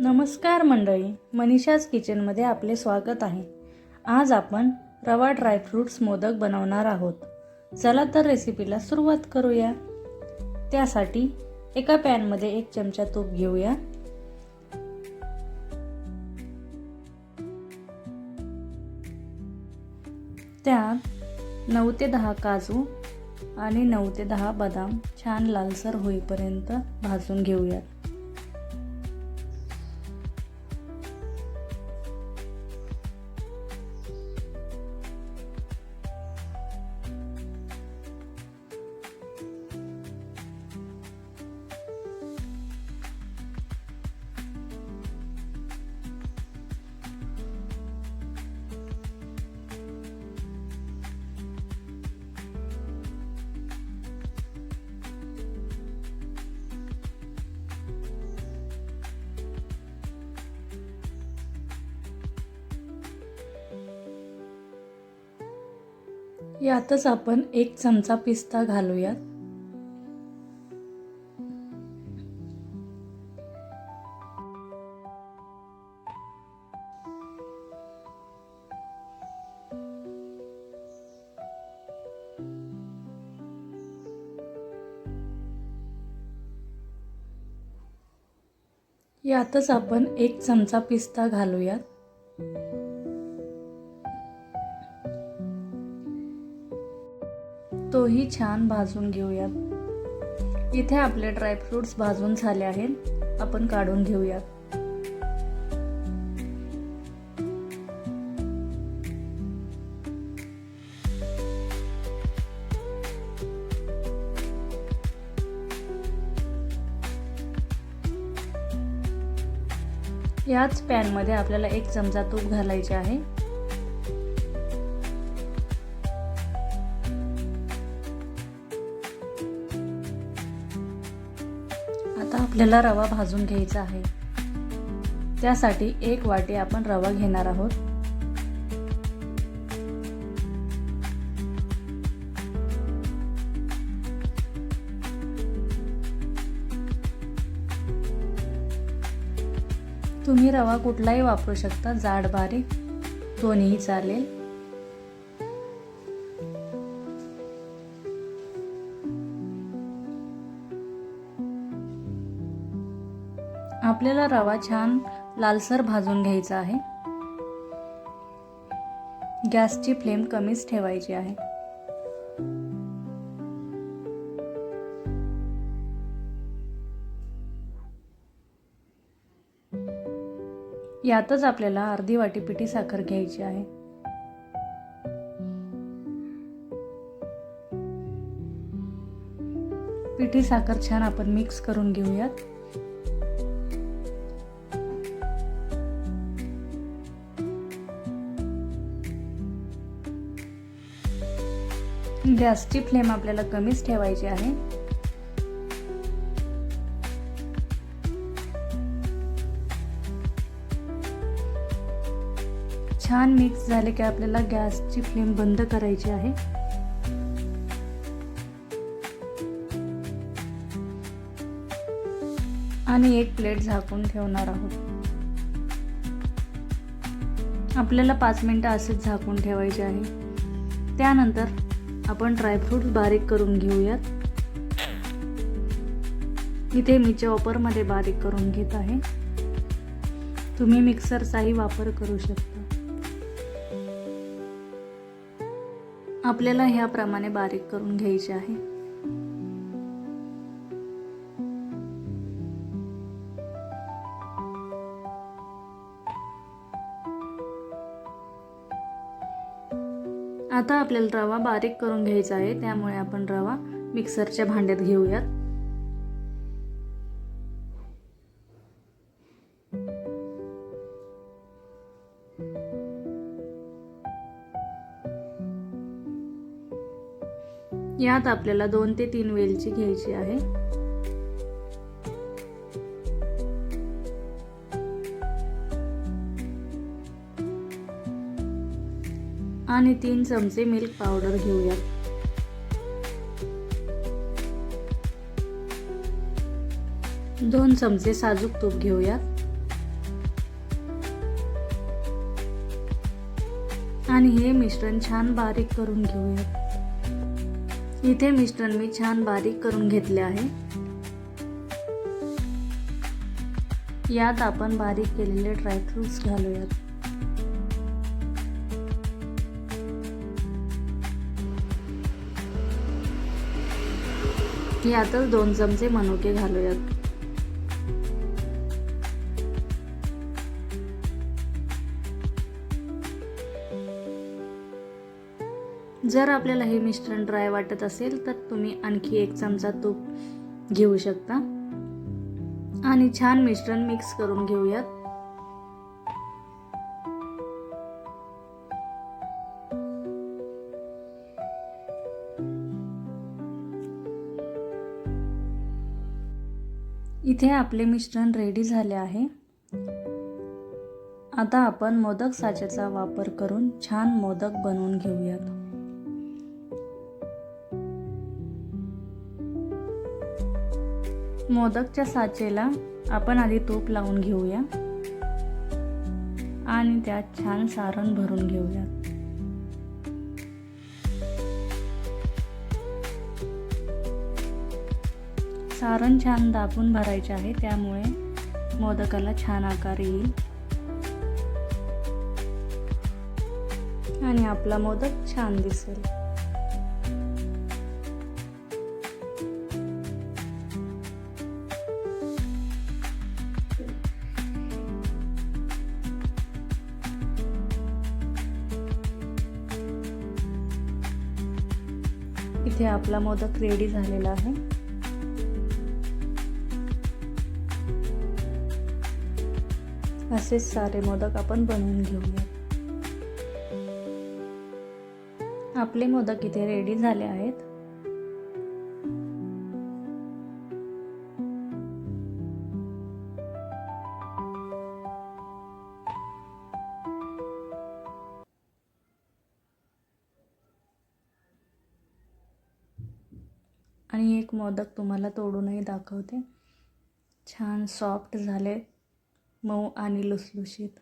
नमस्कार मंडळी मनीषाज किचनमध्ये आपले स्वागत आहे. आज आपण रवा ड्रायफ्रूट्स मोदक बनवणार आहोत. चला तर रेसिपीला सुरुवात करूया. त्यासाठी एका पॅनमध्ये एक चमचा तूप घेऊया. त्यात नऊ ते दहा काजू आणि नऊ ते दहा बदाम छान लालसर होईपर्यंत भाजून घेऊयात. यातच आपण एक चमचा पिस्ता घालूयात. यातच आपण एक चमचा पिस्ता घालूयात. तोही छान भाजून घेऊयात. इथे आपले ड्रायफ्रुट्स भाजून झाले आहेत. आपण काढून घेऊयात. याच पॅनमध्ये आपल्याला एक चमचा तूप घालायचे आहे. आता आपल्याला रवा भाजून घ्यायचा आहे. त्यासाठी एक वाटी आपण रवा घेणार आहोत. तुम्ही रवा कुठलाही वापरू शकता. जाड बारीक दोन्हीही चालेल. आपल्याला रवा छान लालसर भाजून घ्यायचा आहे. गॅसची फ्लेम कमीच ठेवायची आहे. यातच आपल्याला अर्धी वाटी पिठी साखर घ्यायची आहे. पिठी साखर छान आपण मिक्स करून घेऊयात. गॅसची फ्लेम आपल्याला कमीच ठेवायची आहे. छान मिक्स झाले की आपल्याला गॅसची फ्लेम बंद करायची आहे. आणि एक प्लेट झाकून ठेवणार आहोत. आपल्याला पाच मिनटं असेच झाकून ठेवायचे आहे. त्यानंतर आपण ड्रायफ्रूट्स बारीक करून घेऊयात. इथे मी चॉपरमध्ये बारीक करून घेत आहे. तुम्ही मिक्सरचाही वापर करू शकता. आपल्याला ह्याप्रमाणे बारीक करून घ्यायचे आहे. आता आपल्याला रवा बारीक करून घ्यायचा आहे त्यामुळे आपण रवा मिक्सरच्या भांड्यात घेऊयात. यात आपल्याला दोन ते तीन वेलची घ्यायची आहे. आणि तीन चमचे मिल्क पावडर घेऊयात दोन चमचे साजूक तूप घेऊयात आणि हे मिश्रण छान बारीक करून घेऊयात इथे मिश्रण मी छान बारीक करून घेतले आहे. यात आपण बारीक केलेले ड्रायफ्रुट्स घालूयात. यातच दोन चमचे मनुके घालूयात. जर आपल्याला हे मिश्रण ड्राय वाटत असेल तर तुम्ही आणखी एक चमचा तूप घेऊ शकता. आणि छान मिश्रण मिक्स करून घेऊयात. इथे आपले मिश्रण रेडी झाले आहे. आता आपण मोदक साच्याचा वापर करून छान मोदक बनवून घेऊयात. मोदकच्या साचेला आपण आधी तूप लावून घेऊया. आणि त्यात छान सारण भरून घेऊयात. सारण छान दाबून भरायचे आहे त्यामुळे मोदकाला छान आकार येईल. आणि आपला मोदक छान दिसेल. इथे आपला मोदक रेडी झालेला आहे. असेच सारे मोदक आपण बनवून घेऊया. आपले मोदक इथे रेडी झाले आहेत. आणि एक मोदक तुम्हाला तोडूनही दाखवते. छान सॉफ्ट झाले. मऊ आणि लुसलुशीत.